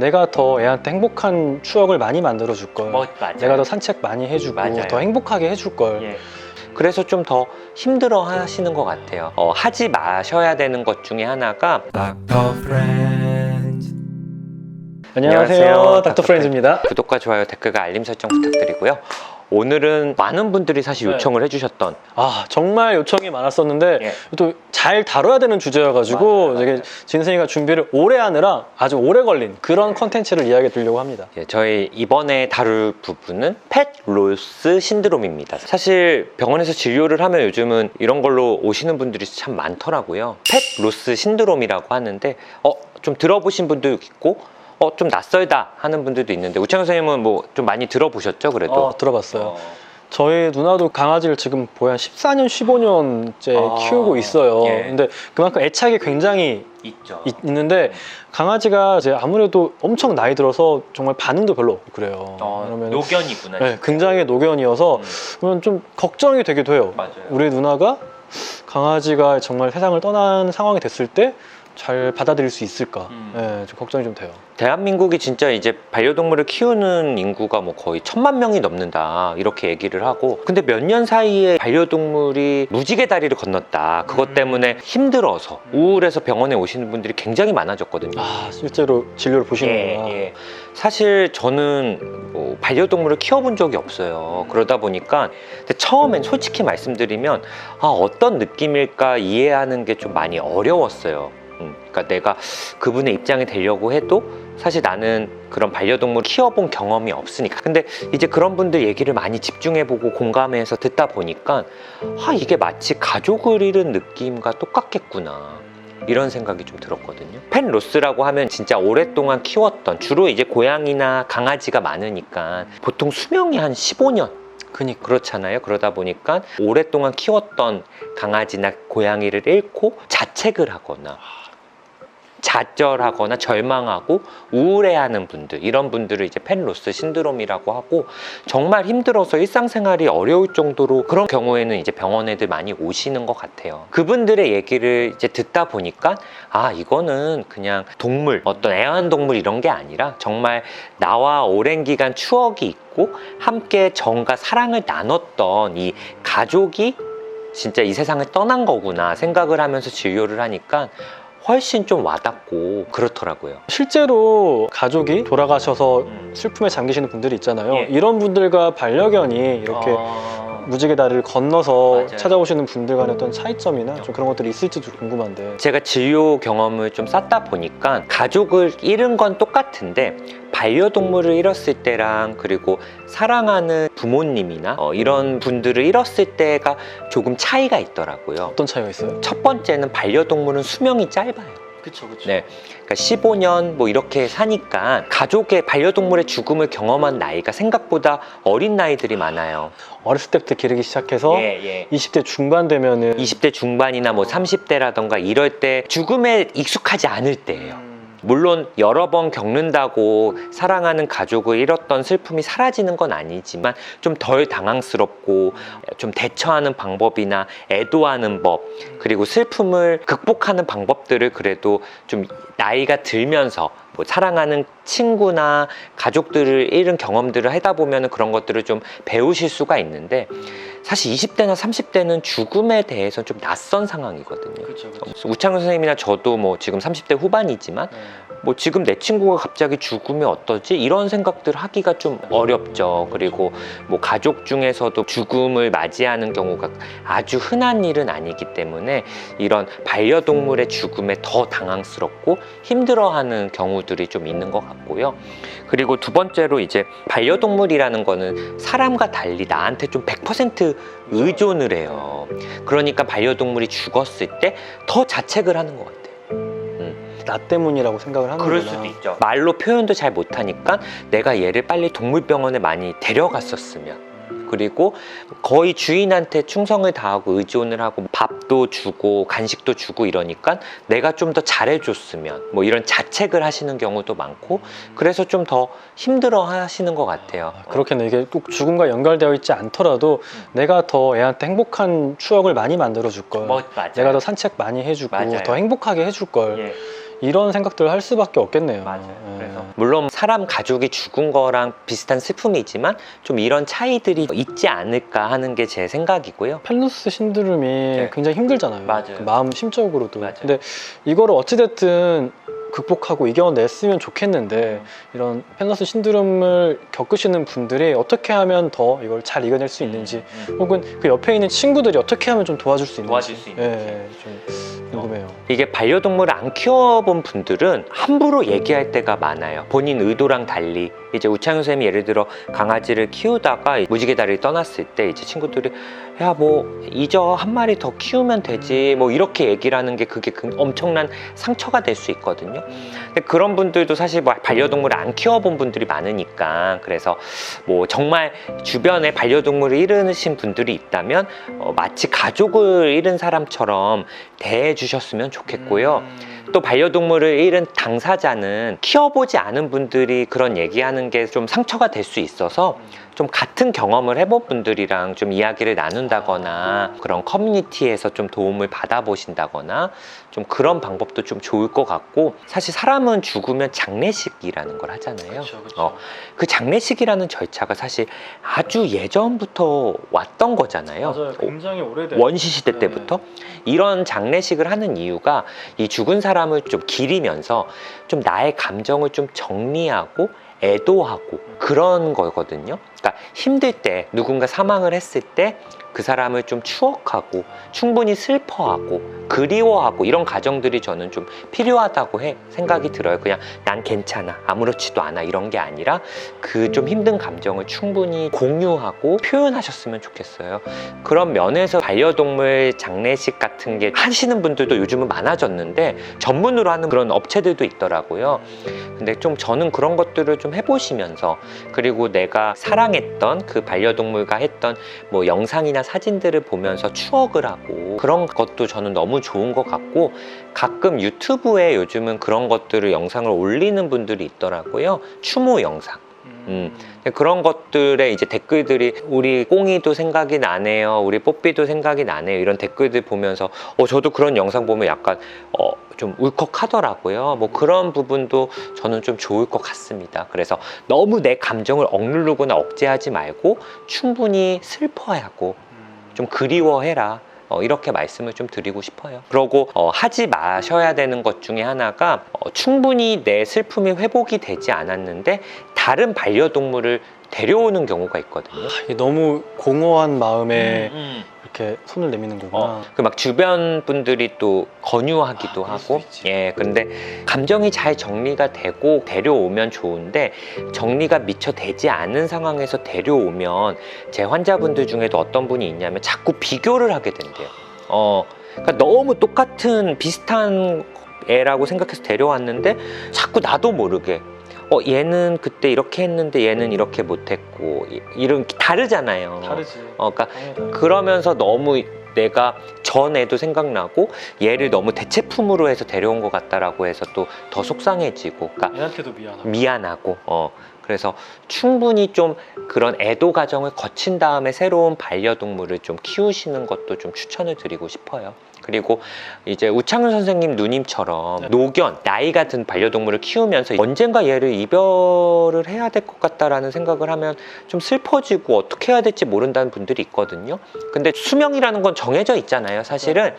내가 더 애한테 행복한 추억을 많이 만들어 줄 걸. 뭐 맞아요. 내가 더 산책 많이 해주고 맞아요. 더 행복하게 해줄 걸. 예. 그래서 좀 더 힘들어 하시는 것 같아요. 어, 하지 마셔야 되는 것 중에 하나가 안녕하세요, 안녕하세요. 닥터 프렌즈입니다. 구독과 좋아요, 댓글과 알림 설정 부탁드리고요. 오늘은 많은 분들이 사실 네. 요청을 해주셨던 아 정말 요청이 많았었는데 예. 또 잘 다뤄야 되는 주제여가지고 맞아요, 진생이가 준비를 오래 하느라 아주 오래 걸린 그런 컨텐츠를 이야기해 드리려고 합니다. 예, 저희 이번에 다룰 부분은 펫 로스 신드롬입니다. 사실 병원에서 진료를 하면 요즘은 이런 걸로 오시는 분들이 참 많더라고요. 펫 로스 신드롬이라고 하는데 어, 좀 들어보신 분도 있고 어, 좀 낯설다 하는 분들도 있는데 우창 선생님은 뭐 좀 많이 들어보셨죠 그래도? 어, 들어봤어요. 저희 누나도 강아지를 지금 거의 한 14년, 15년째 아, 키우고 있어요. 예. 근데 그만큼 애착이 굉장히 있죠. 있, 는데 강아지가 이제 아무래도 엄청 나이 들어서 정말 반응도 별로 없고 그래요. 어, 그러면 노견이구나. 네, 굉장히 노견이어서 음, 그러면 좀 걱정이 되기도 해요. 맞아요. 우리 누나가 강아지가 정말 세상을 떠나는 상황이 됐을 때 잘 받아들일 수 있을까? 음. 네, 좀 걱정이 좀 돼요. 대한민국이 진짜 이제 반려동물을 키우는 인구가 뭐 거의 천만 명이 넘는다 이렇게 얘기를 하고 근데 몇 년 사이에 반려동물이 무지개 다리를 건넜다 그것 음. 때문에 힘들어서 우울해서 병원에 오시는 분들이 굉장히 많아졌거든요 아 실제로 진료를 보시는구나. 예, 예. 사실 저는 뭐 반려동물을 키워본 적이 없어요. 그러다 보니까 근데 처음엔 솔직히 말씀드리면 아, 어떤 느낌일까 이해하는 게 좀 많이 어려웠어요. 음, 그러니까 내가 그분의 입장이 되려고 해도 사실 나는 그런 반려동물 키워본 경험이 없으니까. 근데 이제 그런 분들 얘기를 많이 집중해보고 공감해서 듣다 보니까 아, 이게 마치 가족을 잃은 느낌과 똑같겠구나. 이런 생각이 좀 들었거든요. 펜 로스라고 하면 진짜 오랫동안 키웠던 주로 이제 고양이나 강아지가 많으니까 보통 수명이 한 15년 그니까 그렇잖아요. 그러다 보니까 오랫동안 키웠던 강아지나 고양이를 잃고 자책을 하거나 좌절하거나 절망하고 우울해하는 분들 이런 분들을 이제 펜로스 신드롬이라고 하고 정말 힘들어서 일상생활이 어려울 정도로 그런 경우에는 이제 병원에들 많이 오시는 것 같아요. 그분들의 얘기를 이제 듣다 보니까 아 이거는 그냥 동물 어떤 애완동물 이런 게 아니라 정말 나와 오랜 기간 추억이 있고 함께 정과 사랑을 나눴던 이 가족이 진짜 이 세상을 떠난 거구나 생각을 하면서 진료를 하니까 훨씬 좀 와닿고 그렇더라고요. 실제로 가족이 돌아가셔서 음. 슬픔에 잠기시는 분들이 있잖아요. 예. 이런 분들과 반려견이 이렇게 어... 무지개 다리를 건너서 맞아요. 찾아오시는 분들 간의 어떤 차이점이나 좀 그런 것들이 있을지도 궁금한데. 제가 진료 경험을 좀 쌓다 보니까 가족을 잃은 건 똑같은데 반려동물을 잃었을 때랑 그리고 사랑하는 부모님이나 어, 이런 분들을 잃었을 때가 조금 차이가 있더라고요. 어떤 차이가 있어요? 첫 번째는 반려동물은 수명이 짧아요. 그렇죠, 그렇죠. 네. 그러니까 15년 뭐 이렇게 사니까 가족의 반려동물의 죽음을 경험한 나이가 생각보다 어린 나이들이 많아요. 어렸을 때부터 기르기 시작해서 예, 예. 20대 중반 되면은 20대 중반이나 뭐 30대라던가 이럴 때 죽음에 익숙하지 않을 때예요. 음, 물론 여러 번 겪는다고 사랑하는 가족을 잃었던 슬픔이 사라지는 건 아니지만 좀 덜 당황스럽고 좀 대처하는 방법이나 애도하는 법 그리고 슬픔을 극복하는 방법들을 그래도 좀 나이가 들면서 뭐 사랑하는 친구나 가족들을 잃은 경험들을 하다 보면 그런 것들을 좀 배우실 수가 있는데 사실 20대나 30대는 죽음에 대해서 좀 낯선 상황이거든요. 그렇죠, 그렇죠. 우창훈 선생님이나 저도 뭐 지금 30대 후반이지만 네. 뭐 지금 내 친구가 갑자기 죽으면 어떠지? 이런 생각들 하기가 좀 어렵죠. 그리고 뭐 가족 중에서도 죽음을 맞이하는 경우가 아주 흔한 일은 아니기 때문에 이런 반려동물의 죽음에 더 당황스럽고 힘들어하는 경우들이 좀 있는 것 같고요. 그리고 두 번째로 이제 반려동물이라는 거는 사람과 달리 나한테 좀 100% 의존을 해요. 그러니까 반려동물이 죽었을 때 더 자책을 하는 것 같아요. 나 때문이라고 생각을 하는구나. 그럴 수도 있죠. 말로 표현도 잘 못하니까 내가 얘를 빨리 동물병원에 많이 데려갔었으면. 그리고 거의 주인한테 충성을 다하고 의존을 하고 밥도 주고 간식도 주고 이러니까 내가 좀 더 잘해줬으면 뭐 이런 자책을 하시는 경우도 많고 그래서 좀 더 힘들어 하시는 것 같아요. 아, 그렇겠네. 이게 꼭 죽음과 연결되어 있지 않더라도 음. 내가 더 애한테 행복한 추억을 많이 만들어 줄 걸. 뭐. 내가 더 산책 많이 해주고 맞아요. 더 행복하게 해줄 걸. 예. 이런 생각들을 할 수밖에 없겠네요. 맞아요. 예. 그래서 물론 사람 가족이 죽은 거랑 비슷한 슬픔이지만 좀 이런 차이들이 있지 않을까 하는 게 제 생각이고요. 펠루스 신드롬이 굉장히 힘들잖아요. 맞아요. 그 마음 심적으로도. 맞아요. 근데 이거를 어찌됐든 극복하고 이겨냈으면 좋겠는데 음. 이런 펠러스 신드롬을 겪으시는 분들이 어떻게 하면 더 이걸 잘 이겨낼 수 있는지 혹은 그 옆에 있는 친구들이 어떻게 하면 좀 도와줄 수 있는지 도와줄 수 있는지. 예, 좀 궁금해요. 이게 반려동물을 안 키워본 분들은 함부로 얘기할 때가 많아요. 본인 의도랑 달리 이제 우창현 선생님이 예를 들어 강아지를 키우다가 무지개 다리를 떠났을 때 이제 친구들이 야 뭐 이저 한 마리 더 키우면 되지 뭐 이렇게 얘기를 하는 게 그게 그 엄청난 상처가 될 수 있거든요. 근데 그런 분들도 사실 뭐 반려동물을 안 키워본 분들이 많으니까 그래서 뭐 정말 주변에 반려동물을 잃으신 분들이 있다면 어, 마치 가족을 잃은 사람처럼 대해 주셨으면 좋겠고요. 음. 또 반려동물을 잃은 당사자는 키워보지 않은 분들이 그런 얘기하는 게 좀 상처가 될 수 있어서 좀 같은 경험을 해본 분들이랑 좀 이야기를 나눈다거나 그런 커뮤니티에서 좀 도움을 받아보신다거나 좀 그런 방법도 좀 좋을 것 같고 사실 사람은 죽으면 장례식이라는 걸 하잖아요. 그렇죠, 그렇죠. 어, 그 장례식이라는 절차가 사실 아주 예전부터 왔던 거잖아요. 맞아요. 어, 굉장히 오래된 원시 시대 네. 때부터 이런 장례식을 하는 이유가 이 죽은 사람 을 좀 기리면서 좀 나의 감정을 좀 정리하고 애도하고 그런 거거든요. 그러니까 힘들 때 누군가 사망을 했을 때 그 사람을 좀 추억하고 충분히 슬퍼하고 그리워하고 이런 가정들이 저는 좀 필요하다고 해 생각이 들어요. 그냥 난 괜찮아 아무렇지도 않아 이런 게 아니라 그 좀 힘든 감정을 충분히 공유하고 표현하셨으면 좋겠어요. 그런 면에서 반려동물 장례식 같은 게 하시는 분들도 요즘은 많아졌는데 전문으로 하는 그런 업체들도 있더라고요. 근데 좀 저는 그런 것들을 좀 해보시면서 그리고 내가 사랑 했던 그 반려동물과 했던 뭐 영상이나 사진들을 보면서 추억을 하고 그런 것도 저는 너무 좋은 것 같고 가끔 유튜브에 요즘은 그런 것들을 영상을 올리는 분들이 있더라고요. 추모 영상. 음. 근데 그런 것들에 이제 댓글들이 우리 꽁이도 생각이 나네요. 우리 뽀삐도 생각이 나네요. 이런 댓글들 보면서 어 저도 그런 영상 보면 약간 어 좀 울컥하더라고요. 뭐 그런 부분도 저는 좀 좋을 것 같습니다. 그래서 너무 내 감정을 억누르거나 억제하지 말고 충분히 슬퍼하고 좀 그리워해라. 어, 이렇게 말씀을 좀 드리고 싶어요. 그러고 어, 하지 마셔야 되는 것 중에 하나가 어, 충분히 내 슬픔이 회복이 되지 않았는데 다른 반려동물을 데려오는 경우가 있거든요. 이게 너무 공허한 마음에 음, 이렇게 손을 내미는 거구나. 어, 그 막 주변 분들이 또 권유하기도 아, 하고. 예, 근데 감정이 잘 정리가 되고 데려오면 좋은데 정리가 미처 되지 않은 상황에서 데려오면 제 환자분들 중에도 어떤 분이 있냐면 자꾸 비교를 하게 된대요. 어, 그러니까 너무 똑같은 비슷한 애라고 생각해서 데려왔는데 자꾸 나도 모르게. 어 얘는 그때 이렇게 했는데 얘는 이렇게 못했고 이- 이런 다르잖아요. 다르지. 어, 그러니까 당연히 그러면서 너무 내가 전 애도 생각나고 얘를 너무 대체품으로 해서 데려온 것 같다라고 해서 또 더 속상해지고 그러니까 얘한테도 미안하고. 미안하고 어 그래서 충분히 좀 그런 애도 과정을 거친 다음에 새로운 반려동물을 좀 키우시는 것도 좀 추천을 드리고 싶어요. 그리고 이제 우창윤 선생님 누님처럼 네. 노견 나이가 든 반려동물을 키우면서 언젠가 얘를 이별을 해야 될 것 같다라는 생각을 하면 좀 슬퍼지고 어떻게 해야 될지 모른다는 분들이 있거든요. 근데 수명이라는 건 정해져 있잖아요. 사실은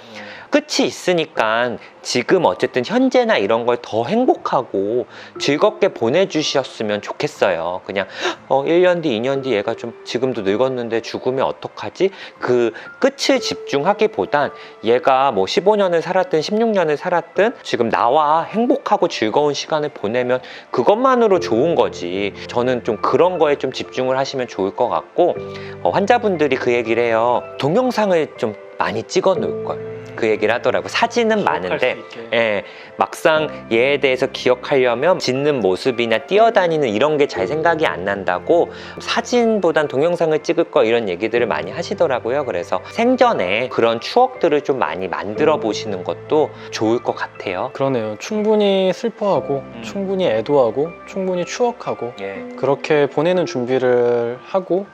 끝이 있으니까 지금 어쨌든 현재나 이런 걸 더 행복하고 즐겁게 보내주셨으면 좋겠어요. 그냥 어 1년 뒤, 2년 뒤 얘가 좀 지금도 늙었는데 죽으면 어떡하지? 그 끝을 집중하기보단 얘가 뭐 15년을 살았든 16년을 살았든 지금 나와 행복하고 즐거운 시간을 보내면 그것만으로 좋은 거지. 저는 좀 그런 거에 좀 집중을 하시면 좋을 것 같고 어, 환자분들이 그 얘기를 해요. 동영상을 좀 많이 찍어 놓을 걸. 그 얘기를 하더라고. 사진은 많은데 예, 막상 얘에 대해서 기억하려면 짖는 모습이나 뛰어다니는 이런 게 잘 생각이 안 난다고 사진보단 동영상을 찍을 거 이런 얘기들을 많이 하시더라고요. 그래서 생전에 그런 추억들을 좀 많이 만들어 보시는 것도 좋을 것 같아요. 그러네요. 충분히 슬퍼하고, 음. 충분히 애도하고, 충분히 추억하고, 예. 그렇게 보내는 준비를 하고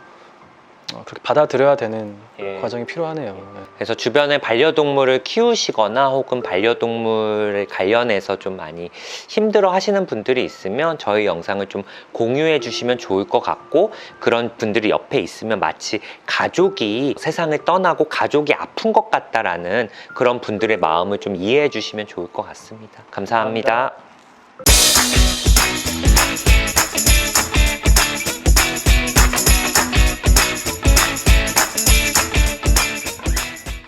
어, 그렇게 받아들여야 되는 예. 과정이 필요하네요. 네. 그래서 주변에 반려동물을 키우시거나 혹은 반려동물에 관련해서 좀 많이 힘들어 하시는 분들이 있으면 저희 영상을 좀 공유해 주시면 좋을 것 같고 그런 분들이 옆에 있으면 마치 가족이 세상을 떠나고 가족이 아픈 것 같다라는 그런 분들의 마음을 좀 이해해 주시면 좋을 것 같습니다. 감사합니다. 감사합니다.